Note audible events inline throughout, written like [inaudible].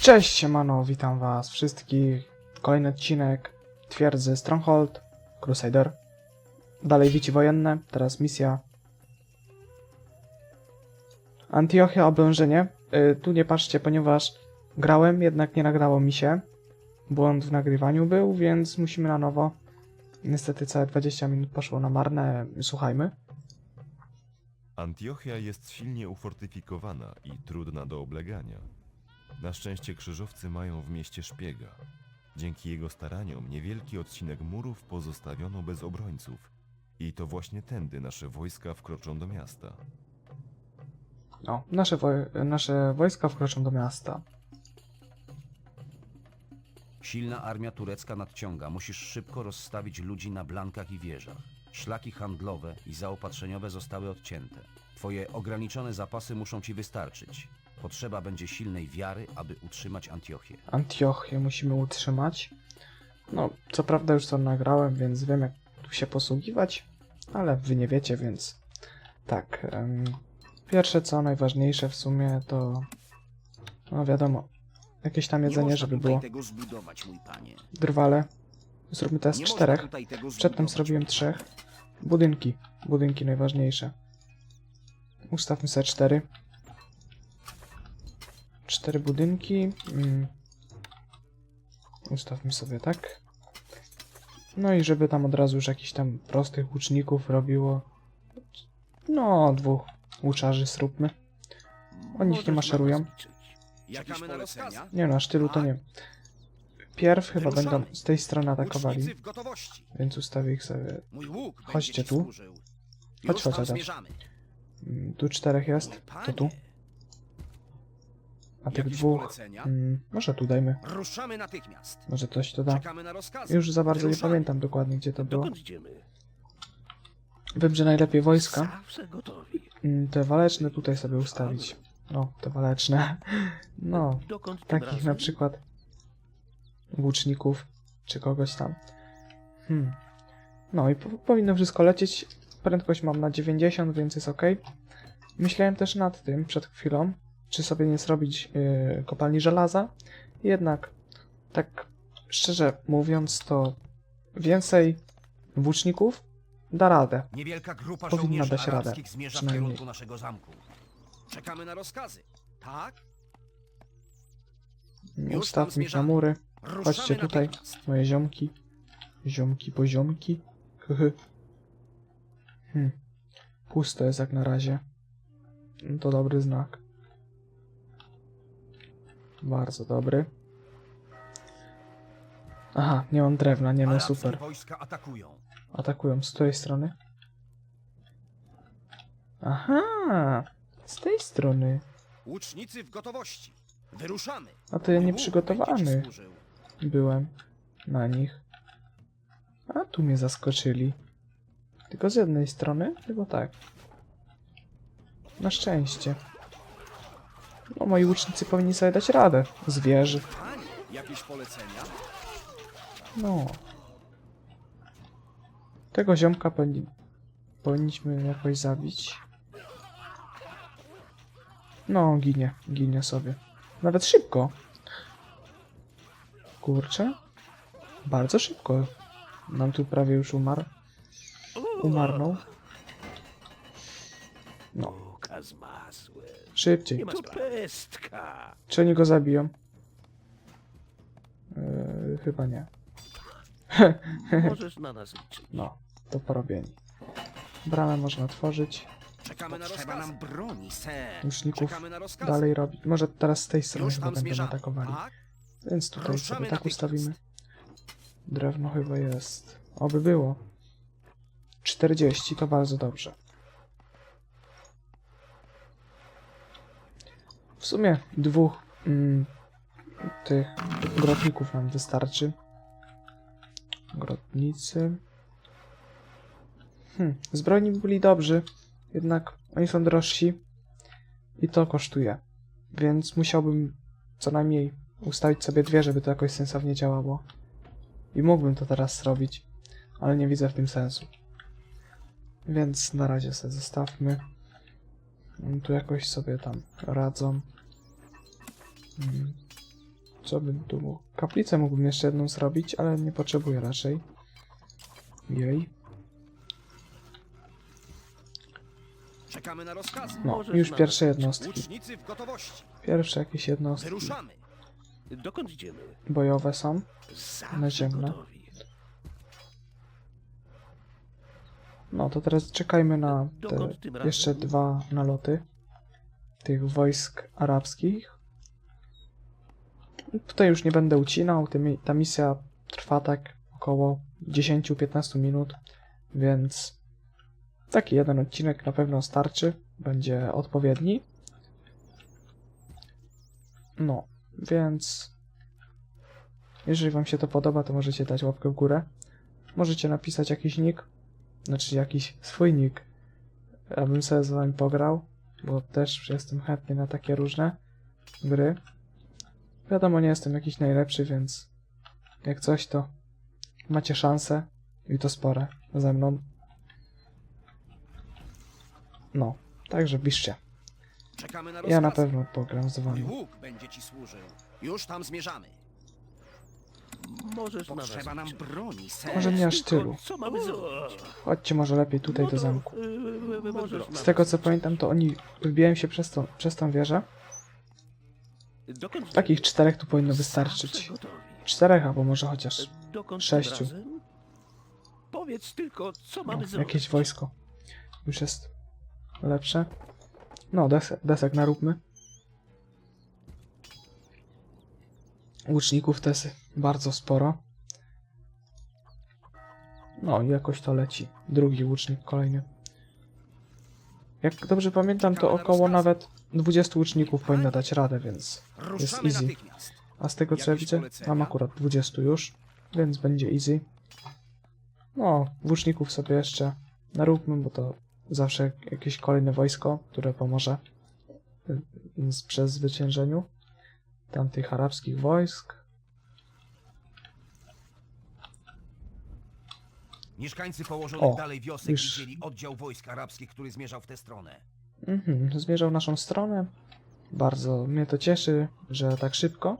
Cześć siemano, witam was wszystkich. Kolejny odcinek Twierdzy Stronghold, Crusader. Dalej wici wojenne, teraz misja Antiochia oblężenie. Y, tu nie patrzcie, ponieważ grałem, jednak nie nagrało mi się. Błąd w nagrywaniu był, więc musimy na nowo. Niestety całe 20 minut poszło na marne, słuchajmy. Antiochia jest silnie ufortyfikowana i trudna do oblegania. Na szczęście krzyżowcy mają w mieście szpiega. Dzięki jego staraniom niewielki odcinek murów pozostawiono bez obrońców. I to właśnie tędy nasze wojska wkroczą do miasta. No, nasze, woj- nasze wojska wkroczą do miasta. Silna armia turecka nadciąga. Musisz szybko rozstawić ludzi na blankach i wieżach. Szlaki handlowe i zaopatrzeniowe zostały odcięte. Twoje ograniczone zapasy muszą ci wystarczyć. Potrzeba będzie silnej wiary, aby utrzymać Antiochię. Antiochię musimy utrzymać. No, co prawda już to nagrałem, więc wiem jak tu się posługiwać, ale wy nie wiecie, więc tak. em, pierwsze co najważniejsze w sumie to, no wiadomo, jakieś tam jedzenie, żeby było. tego zbudować, mój panie. Drwale. Zróbmy teraz Nie można czterech. tutaj tego Przedtem zbudować, zrobiłem trzech. Budynki. Budynki najważniejsze. Ustawmy sobie cztery. Cztery budynki. Mm. Ustawmy sobie tak. No i żeby tam od razu już jakichś tam prostych łuczników robiło. No, dwóch łuczarzy zróbmy. Oni ich nie maszerują. Nie no, aż tylu to nie. Pierw chyba będą z tej strony atakowali, więc ustawię ich sobie. Chodźcie tu. Chodź, chodź, zmierzamy. Mm, Tu czterech jest, to tu. A tych Jakieś dwóch. polecenia? Mm, może tu dajmy. Ruszamy natychmiast. Może coś to da. Czekamy na rozkazy. Już za bardzo nie pamiętam dokładnie gdzie to było. Dokąd idziemy? Wiem, że najlepiej wojska. Zawsze gotowi. mm, Te waleczne tutaj sobie ustawić. No, te waleczne. No, Dokąd tym takich razem? na przykład łuczników czy kogoś tam. Hmm. No i po powinno wszystko lecieć. Prędkość mam na 90, więc jest ok. Myślałem też nad tym przed chwilą, czy sobie nie zrobić yy, kopalni żelaza. Jednak, tak szczerze mówiąc, to więcej włóczników da radę. Niewielka grupa Powinna dać radę, zmierza w przynajmniej. kierunku naszego zamku. Czekamy na rozkazy. Tak? tam ich na zmierzamy. mury. Ruszamy Chodźcie tutaj, natychmiast. moje ziomki. Ziomki, poziomki. Hyhy. Hmm. Pusto jest jak na razie. No To dobry znak. Bardzo dobry. Aha, nie mam drewna, nie no Arabskie super. wojska atakują. Atakują z tej strony. Aha, z tej strony. Łucznicy w gotowości. Wyruszamy. A to ja Mój nie łuk będzie przygotowany ci służył. byłem na nich. A tu mnie zaskoczyli. Tylko z jednej strony? Chyba tak. Na szczęście. No, moi łucznicy powinni sobie dać radę. Z wieży. Panie, jakieś polecenia? No. Tego ziomka powinni... powinniśmy jakoś zabić. No, ginie. Ginie sobie. Nawet szybko. Kurczę. Bardzo szybko. Nam tu prawie już umarł. Umarnął. Bułka z masłem. szybciej. Nie ma to pestka. Czy oni go zabiją? Yy, chyba nie. [laughs] Możesz na nas liczyć. No, to porobieni. Bramę można otworzyć. Czekamy na Potrzeba rozkazy. nam broni, ser. Czekamy na rozkazy. dalej robić. Może teraz z tej strony Już chyba tam będą zmierzamy. atakowali. Tak? Więc tutaj Ruszamy sobie tak natychmiast. ustawimy. Drewno chyba jest. Oby było. 40 to bardzo dobrze. W sumie dwóch mm, tych grotników nam wystarczy. Grotnicy. Hmm, zbrojni byli dobrzy, jednak oni są drożsi i to kosztuje. Więc musiałbym co najmniej ustawić sobie dwie, żeby to jakoś sensownie działało. I mógłbym to teraz zrobić, ale nie widzę w tym sensu. Więc na razie sobie zostawmy. Tu jakoś sobie tam radzą. Mm. Co bym tu mógł? Kaplicę mógłbym jeszcze jedną zrobić, ale nie potrzebuję raczej. Jej. Czekamy na rozkazy. No, Możesz już nawet- pierwsze jednostki. Łucznicy w gotowości. Pierwsze jakieś jednostki Wyruszamy. Dokąd idziemy? bojowe są. Zawsze Naziemne. gotowi. No to teraz czekajmy na te jeszcze dwa naloty tych wojsk arabskich. Tutaj już nie będę ucinał, ta misja trwa tak około 10-15 minut, więc taki jeden odcinek na pewno starczy, będzie odpowiedni. No, więc jeżeli wam się to podoba, to możecie dać łapkę w górę. Możecie napisać jakiś nick, znaczy jakiś swój nick, abym sobie z wami pograł, bo też jestem chętny na takie różne gry. Wiadomo, nie jestem jakiś najlepszy, więc jak coś, to macie szansę i to spore ze mną. No, także piszcie. Czekamy na rozkazy. Ja na pewno pogram z Mój wami. łuk będzie ci służył. Już tam zmierzamy. Możesz Potrzeba nam broni, ser. Może nie aż tylu. Co mamy zrobić? Chodźcie może lepiej tutaj do zamku. y, Możesz Z nawet- tego co pamiętam, to oni wybijają się przez, tą przez tą wieżę. Dokąd Takich czterech tu powinno wystarczyć. gotowi. Czterech albo może chociaż Dokąd tym sześciu. razem? Powiedz tylko, co mamy no, zrobić. jakieś wojsko. Już jest lepsze. No, desek, desek naróbmy. Łuczników też bardzo sporo. No i jakoś to leci. Drugi łucznik kolejny. Jak dobrze pamiętam, to około nawet 20 łuczników powinno dać radę, więc jest easy. A z tego co ja widzę, mam akurat 20 już, więc będzie easy. No, włóczników sobie jeszcze naróbmy, bo to zawsze jakieś kolejne wojsko, które pomoże y, z przezwyciężeniu tamtych arabskich wojsk. Mieszkańcy położonych O, dalej wiosek już- widzieli oddział wojsk arabskich, który zmierzał w tę stronę. Mhm, zmierzał w naszą stronę. Bardzo mnie to cieszy, że tak szybko.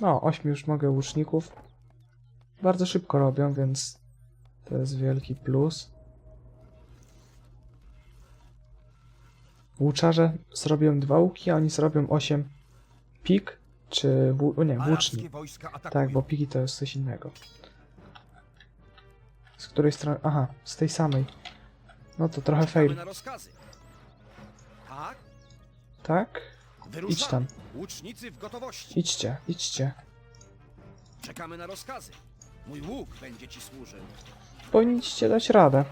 No, ośmiu już mogę łuczników. Bardzo szybko robią, więc to jest wielki plus. Łuczarze zrobią dwa łuki, a oni zrobią osiem pik, czy włó- nie, włóczni. Tak, bo piki to jest coś innego. Z której strony? Aha, z tej samej. No to trochę fail. Tak? Tak? Idź tam. Łucznicy w gotowości. Idźcie, idźcie. Czekamy na rozkazy. Mój łuk będzie ci służył. Powinniście dać radę.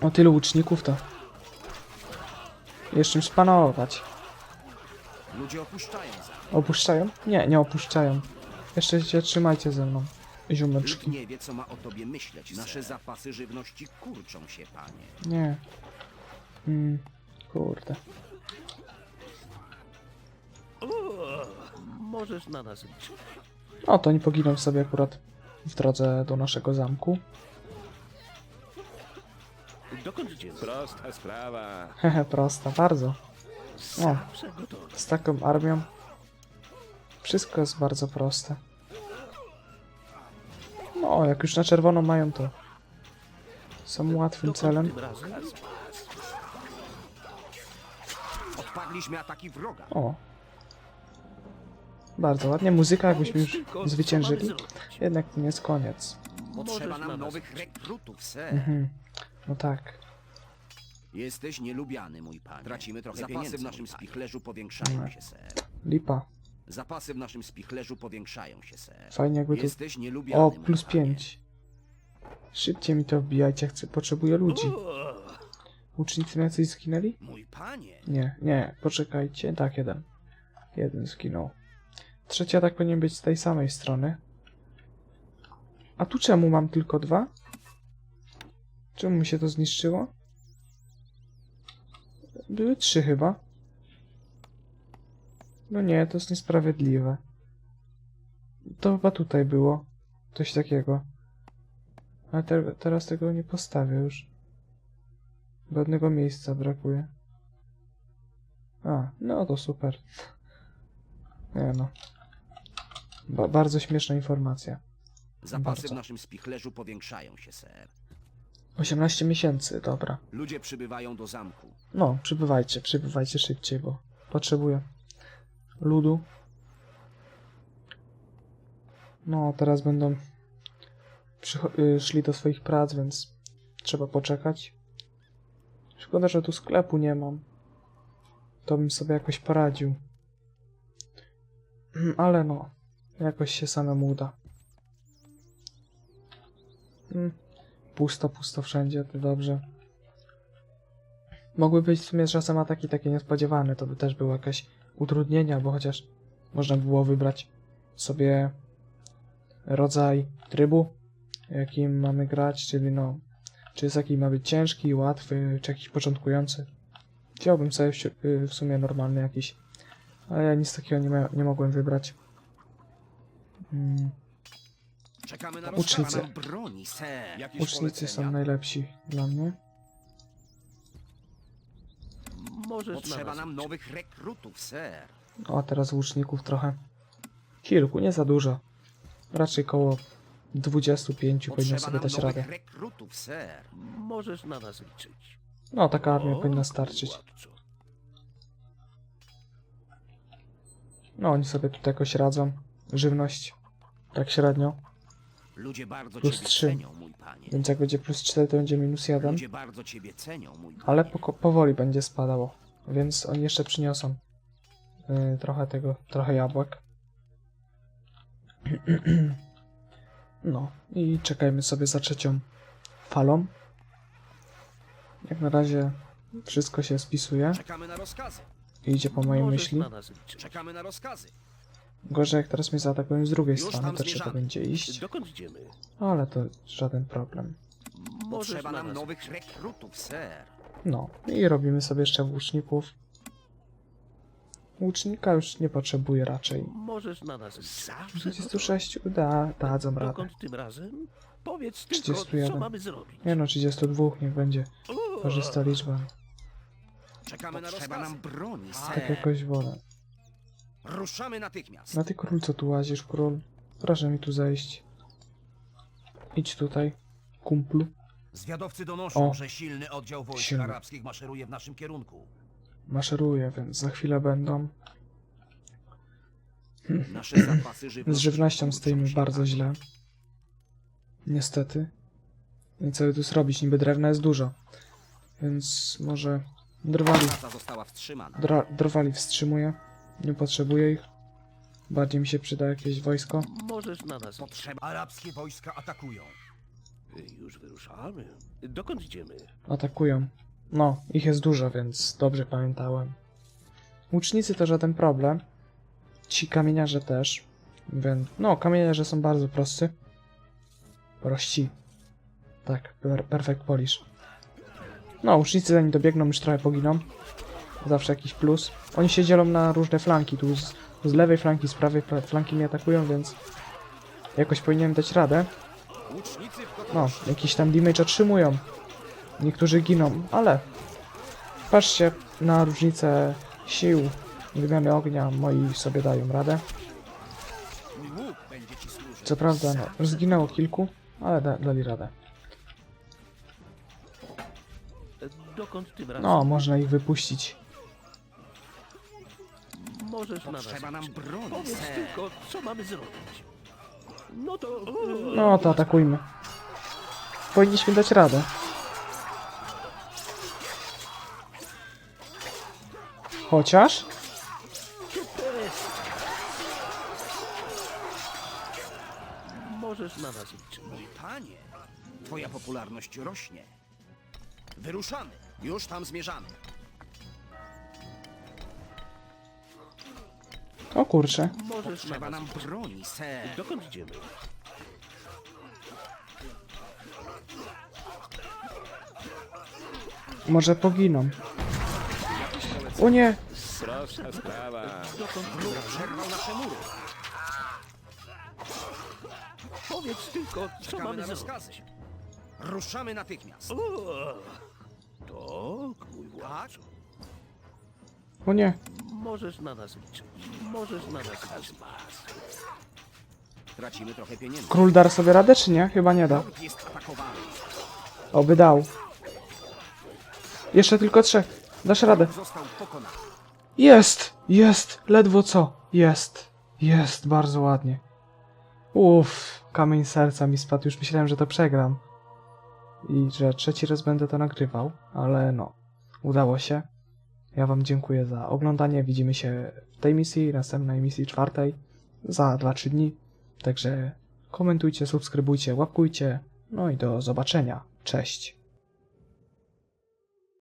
O tylu łuczników to... Jeszcze czymś panować. Ludzie opuszczają. Opuszczają? Nie, nie opuszczają. Jeszcze się trzymajcie ze mną. Lud Ziomeczki. nie wie, co ma o tobie myśleć. Nasze zapasy żywności kurczą się, panie. Nie. Hmm, kurde. O, możesz na nas liczyć. No to oni poginą sobie akurat w drodze do naszego zamku. Dokąd idziemy? Prosta sprawa. Hehe, prosta, bardzo. Zawsze gotowi. Z taką armią wszystko jest bardzo proste. No, jak już na czerwono mają, to są łatwym Dokąd celem. tym razem? Odpadliśmy ataki wroga. O. Bardzo ładnie. Muzyka, jakbyśmy już zwyciężyli. Jednak to nie jest koniec. Potrzeba nam nowych rekrutów, ser. Mhm. No tak. Jesteś nielubiany, mój panie. Tracimy trochę Zapasy pieniędzy, w naszym mój panie. spichlerzu powiększają Mm. się, ser. Lipa. Zapasy w naszym spichlerzu powiększają się, ser. Fajnie jakby tu... Jesteś nielubiany, O, mój plus panie. 5. Szybciej mi to wbijajcie, chcę, potrzebuję ludzi. O, Łucznicy jacyś zginęli? Mój panie. Nie, nie, poczekajcie. Tak, jeden. Jeden zginął. Trzecia tak powinien być z tej samej strony. A tu czemu mam tylko dwa? Czemu mi się to zniszczyło? Były trzy chyba. No nie, to jest niesprawiedliwe. To chyba tutaj było. Coś takiego. Ale te, teraz tego nie postawię już. Bo jednego miejsca brakuje. A, no to super. Nie no. Ba bardzo śmieszna informacja. Zapasy Bardzo. w naszym spichlerzu powiększają się, ser. 18 miesięcy, dobra. Ludzie przybywają do zamku. No, przybywajcie, przybywajcie szybciej, bo potrzebuję ludu. No, teraz będą y, szli do swoich prac, więc trzeba poczekać. Szkoda, że tu sklepu nie mam. To bym sobie jakoś poradził. [clears throat] Ale no, jakoś się samemu uda. Mm, Pusto, pusto wszędzie, to dobrze. Mogły być w sumie czasem ataki takie niespodziewane, to by też było jakieś utrudnienie, albo chociaż można by było wybrać sobie rodzaj trybu, jakim mamy grać, czyli no, czy jest jaki ma być ciężki, łatwy, czy jakiś początkujący. Chciałbym sobie w, y, sumie normalny jakiś, ale ja nic takiego nie, nie mogłem wybrać. Mm, Czekamy na broni, ser. Jakieś ucznicy są polecenia? najlepsi dla mnie. Możesz na Potrzeba nam nowych rekrutów, ser. O, a teraz łuczników trochę. Kilku, nie za dużo. Raczej koło 25 powinno Potrzeba sobie nam dać nowych radę. rekrutów, ser. Możesz na nas liczyć. No, taka armia O, powinna starczyć. No, oni sobie tutaj jakoś radzą. Żywność. Tak średnio. Ludzie bardzo Plus ciebie trzy. cenią, mój panie. Więc jak będzie plus 4, to będzie minus 1. Ludzie bardzo ciebie cenią, mój panie. Ale poko- powoli będzie spadało. Więc oni jeszcze przyniosą yy, trochę tego, trochę jabłek. [clears throat] No, i czekajmy sobie za trzecią falą. Jak na razie wszystko się spisuje. Czekamy na rozkazy. Idzie po mojej Możesz myśli. na nas liczyć. Czekamy na rozkazy. Gorzej jak teraz mnie zaatakują z drugiej Już strony, tam to trzeba zmierzamy. będzie iść. Dokąd idziemy? Ale to żaden problem. Możesz Potrzeba na nam nas nowych rekrutów, ser. No, i robimy sobie jeszcze łuczników. Łucznika już nie potrzebuję raczej. Możesz na nas. Zawsze 36 da, dadzą radę. Dokąd tym razem? Powiedz tylko, 31. co mamy zrobić. Nie no, 32 niech będzie O, parzysta liczba. Czekamy na Potrzeba nam broni, ser. Tak jakoś wolę. Ruszamy natychmiast. Na ty król co tu łazisz, król? Proszę mi tu zejść. Idź tutaj, kumplu. Zwiadowcy donoszą, O. że silny oddział wojsk Silny. arabskich maszeruje w naszym kierunku. Maszeruję, więc za chwilę będą. Nasze zapasy Z żywności żywnością stoimy się. bardzo źle. Niestety. I co by tu zrobić? Niby drewna jest dużo. Więc może drwali, Praca została wstrzymana. dra, drwali wstrzymuje. Nie potrzebuję ich. Bardziej mi się przyda jakieś wojsko. Możesz na nas. Potrzeba Arabskie wojska atakują. Już wyruszamy. Dokąd idziemy? Atakują. No, ich jest dużo, więc dobrze pamiętałem. Łucznicy to żaden problem. Ci kamieniarze też. Więc, no, kamieniarze są bardzo prosty. Prości. Tak, per perfect polish. No, łucznicy zanim dobiegną już trochę poginą. Zawsze jakiś plus. Oni się dzielą na różne flanki. Tu z, z lewej flanki, z prawej fla- flanki mnie atakują, więc jakoś powinienem dać radę. No, jakiś tam damage otrzymują. Niektórzy giną, ale patrzcie na różnicę sił wymiany ognia. Moi sobie dają radę. Co prawda, no, zginęło kilku, ale da, dali radę. No, można ich wypuścić. Możesz na nas Potrzeba nam liczyć. broni, Powiedz ser. tylko, co mamy zrobić. No to... No, to atakujmy. Powinniśmy dać radę. Chociaż? Możesz na nas liczyć. Mój panie, twoja popularność rośnie. Wyruszamy. Już tam zmierzamy. O kurczę. Potrzeba nam broni, ser. Dokąd idziemy? Może poginą. O nie! Dokąd Wróg przerwał nasze mury. Powiedz tylko, co Czekamy mamy na zrobić. rozkazy. Ruszamy natychmiast. O, tak, mój władco. O nie. Możesz na nas liczyć. Możesz na nas liczyć. Tracimy trochę pieniędzy. Król dar sobie radę, czy nie? Chyba nie da. Lord jest atakowany. Oby dał. Jeszcze tylko trzech. Dasz radę. Został pokonany. Jest! Jest! Ledwo co. Jest. Jest, bardzo ładnie. Uff, kamień serca mi spadł. Już myślałem, że to przegram. I że trzeci raz będę to nagrywał, ale no, udało się. Ja wam dziękuję za oglądanie. Widzimy się w tej misji, następnej misji czwartej za 2-3 dni. Także komentujcie, subskrybujcie, łapkujcie. No i do zobaczenia. Cześć.